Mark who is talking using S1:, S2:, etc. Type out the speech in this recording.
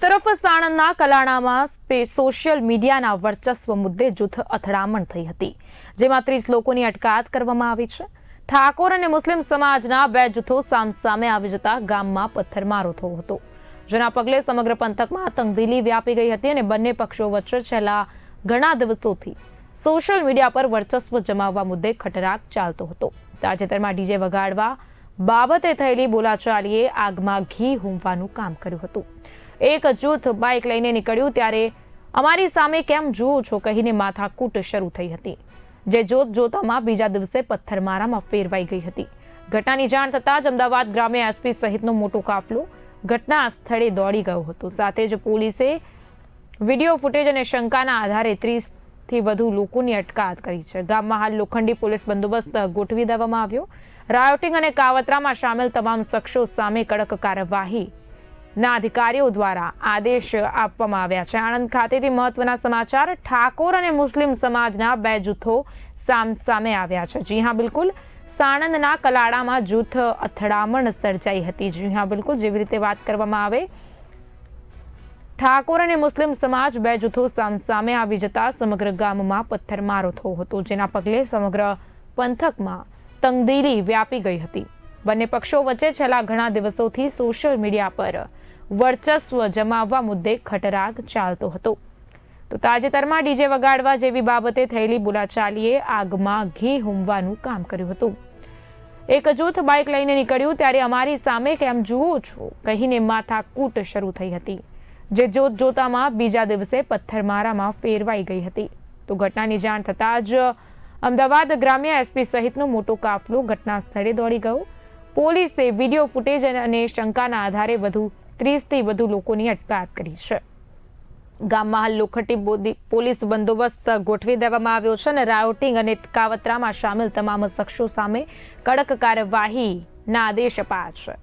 S1: તરફ સાણંદના કલાણામાં સોશિયલ મીડિયાના વર્ચસ્વ મુદ્દે જૂથ અથડામણ થઈ હતી, જેમાં ત્રીસ લોકોની અટકાયત કરવામાં આવી છે. ઠાકોર અને મુસ્લિમ સમાજના બે જૂથો સામસામે આવી જતા ગામમાં પથ્થરમારો થયો હતો. જેના પગલે સમગ્ર પંથકમાં તંગદીલી વ્યાપી ગઈ હતી અને બંને પક્ષો વચ્ચે છેલ્લા ઘણા દિવસોથી સોશિયલ મીડિયા પર વર્ચસ્વ જમાવવા મુદ્દે ખટરાક ચાલતો હતો. તાજેતરમાં ડીજે વગાડવા બાબતે થયેલી બોલાચાલીએ આગમાં ઘી હુંફવાનું કામ કર્યું હતું. એક જૂથ બાઇક લઈને નીકળ્યું ત્યારે અમારી સામે કેમ જુઓ છો કહીને માથાકૂટ શરૂ થઈ હતી. જે જોત જોતામાં બીજા દિવસે પથ્થરમારામાં ફેરવાઈ ગઈ હતી. ઘટનાની જાણ થતાં જ અમદાવાદ ગ્રામ્ય એસપી સહિતનો મોટો કાફલો ઘટના સ્થળે દોડી ગયો હતો. સાથે જ પોલીસે વીડિયો ફૂટેજ અને શંકાના આધારે ત્રીસથી વધુ લોકોની અટકાયત કરી છે. ગામમાં હાલ લોખંડી પોલીસ બંદોબસ્ત ગોઠવી દેવામાં આવ્યો. રાયોટિંગ અને કાવતરામાં સામેલ તમામ શખ્સો સામે કડક કાર્યવાહી. ના અધિકારીઓ દ્વારા આદેશ આપવામાં આવ્યા છે. આણંદ ખાતેથી મહત્વના સમાચાર, ઠાકોર અને મુસ્લિમ સમાજના બે જૂથો સામસામે આવ્યા છે. જી હા, બિલકુલ. સાણંદના કલાડામાં જૂથ અથડામણ સર્જાઈ હતી. જી હા, બિલકુલ. જેવી રીતે વાત કરવામાં આવે, ઠાકોર અને મુસ્લિમ સમાજ બે જૂથો સામસામે આવી જતા સમગ્ર ગામમાં પથ્થરમારો થયો હતો. જેના પગલે સમગ્ર પંથકમાં તંગદિલી વ્યાપી ગઈ હતી. બંને પક્ષો વચ્ચે છેલ્લા ઘણા દિવસોથી સોશિયલ મીડિયા પર વર્ચસ્વ જમાવવા મુદ્દે ખટરાગ ચાલતો હતો. તો તાજેતરમાં ડીજે વગાડવા જેવી બાબતે થયેલી બોલાચાલીએ આગમાં ઘી હુંમવાનું કામ કર્યું હતું. એક જૂથ બાઇક લઈને નીકળ્યું ત્યારે અમારી સામે કેમ જુઓ છો? કહીને માથાકૂટ શરૂ થઈ હતી. જે જોત જોતામાં બીજા દિવસે પથ્થરમારામાં ફેરવાઈ ગઈ હતી. તો ઘટનાની જાણ થતાં જ અમદાવાદ ગ્રામ્ય એસપી સહિતનો મોટો કાફલો ઘટના સ્થળે દોડી ગયો. પોલીસે વીડિયો ફૂટેજ અને શંકાના આધારે વધુ ત્રીસથી વધુ લોકોની અટકાયત કરી છે. ગામમાં હાલ લોખટી પોલીસ બંદોબસ્ત ગોઠવી દેવામાં આવ્યો છે અને રાયોટિંગ અને કાવતરામાં સામેલ તમામ શખ્સો સામે કડક કાર્યવાહીના આદેશ અપાયા છે.